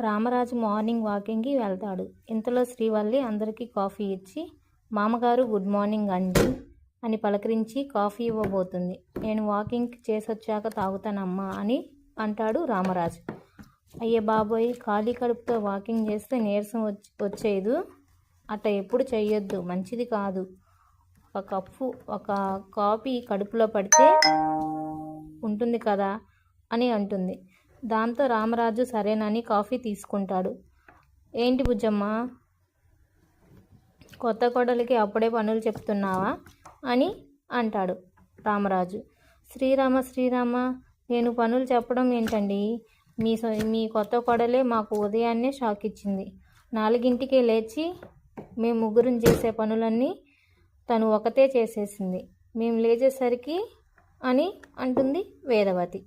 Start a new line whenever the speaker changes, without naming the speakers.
Ramaraju morning వాకింగ్కి వెళ్తాడు. ఇంతలో శ్రీవల్లి అందరికీ కాఫీ ఇచ్చి మామగారు గుడ్ మార్నింగ్ అండి అని పలకరించి కాఫీ ఇవ్వబోతుంది. నేను వాకింగ్ చేసొచ్చాక తాగుతానమ్మా అని అంటాడు రామరాజు. అయ్యే బాబోయ్ ఖాళీ కడుపుతో వాకింగ్ చేస్తే నీరసం వచ్చి వచ్చేదు. అట్ట ఎప్పుడు చేయొద్దు మంచిది కాదు. ఒక కప్పు ఒక కాఫీ కడుపులో పడితే ఉంటుంది కదా అని అంటుంది. దాంతో రామరాజు సరేనని కాఫీ తీసుకుంటాడు. ఏంటి బుజ్జమ్మ? కొత్త కోడలికి అప్పుడే పనులు చెప్తున్నావా? అని అంటాడు రామరాజు. శ్రీరామ శ్రీరామ నేను పనులు చెప్పడం ఏంటండి? మీ మీ కొత్త కోడలే మాకు ఉదయాన్నే షాక్ ఇచ్చింది. నాలుగింటికే లేచి మేము ముగ్గురం చేసే పనులన్నీ తను ఒకతే చేసేసింది. మేము లేచేసరికి అని అంటుంది వేదవతి.